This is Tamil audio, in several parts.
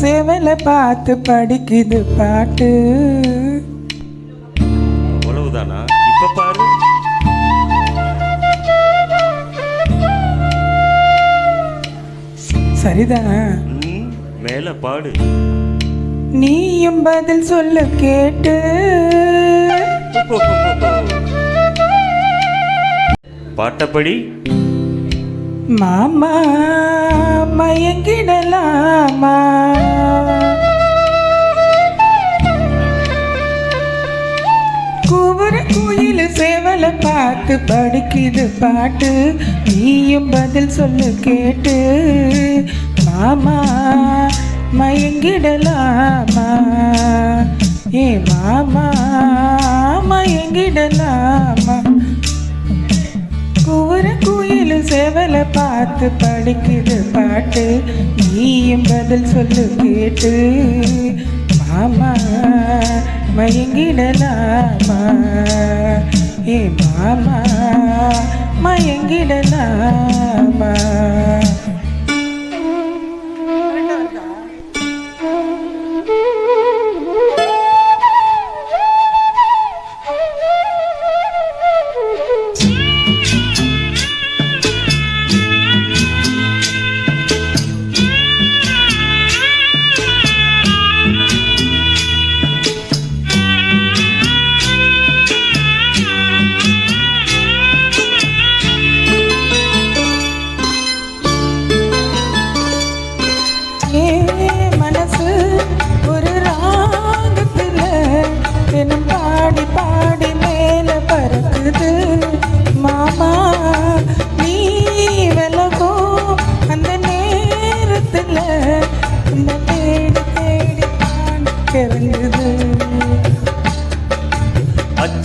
சேவலை பார்த்து படிக்குது பாட்டு. அவ்வளவுதானா? இப்ப பாரு. சரிதான்? மேல பாடு. நீயும் பதில் சொல்ல கேட்டு. பாட்டப்படி. மாமா. மயங்கிடலாமா? குவர கோயில் சேவலை பார்த்து படிக்குது பாட்டு. நீயும் பதில் சொல்லு கேட்டு. மாமா மயங்கிடலாமா? ஏ மாமா மயங்கிடலாமா? குயில் சேவலை பார்த்து படிக்குது பாட்டு. நீயும் பதில் சொல்லு கேட்டு. மாமா மயங்கிடலாமா ஏ மாமா மயங்கிடலாமா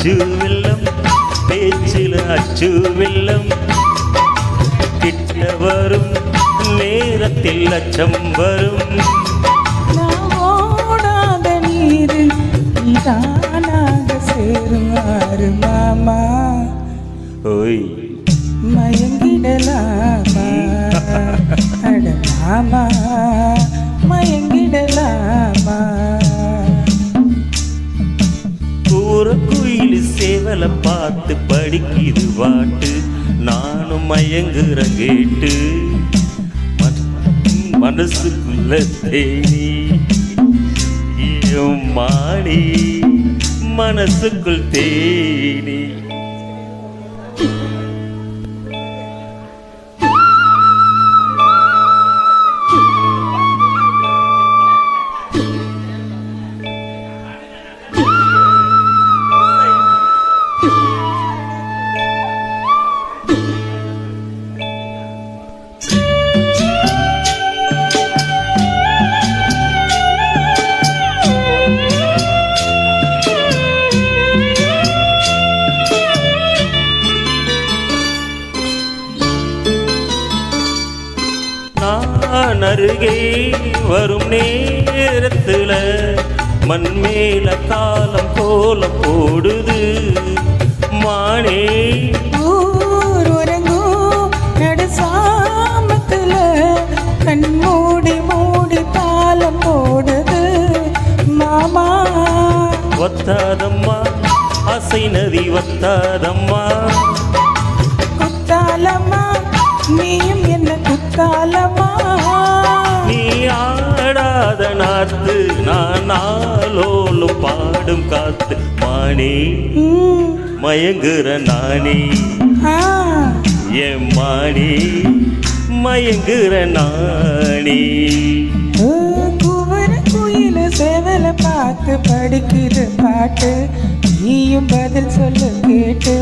அச்சு வெள்ளம் பேச்சில் அச்சு வெள்ளம். கிட்ட வரும் நேரத்தில் அச்சம் வரும். ஓடாத நீரு நீதானாக சேருவாரு மாமா. ஓய். மயங்கிடலாமா? அட மாமா. கூற குயில் சேவலை பார்த்து படிக்குது பாட்டு. நானும் மயங்குற கேட்டு மனசுக்குள்ள தேனி. மாணி மனசுக்குள் தேனி. அருகே வரும் நேரத்துல மண் மேல காலம் கோலம் போடுது. மானே. ஊர் உறங்கும் நடு சாமத்துல கண் மூடி மூடி தாளம் போடுது. மாமா. வத்தாதம்மா ஆசை நதி வத்தாதம்மா. குத்தாலம்மா நீயும் என்ன குத்தாலம்மா? நாளோலும் பாடும் காத்து மானே. மயங்குற நானே. என் மானே மயங்குற நானே. சேவலை பார்த்து படிக்குது பாட்டு. நீயும் பதில் சொல்லு கேட்டு.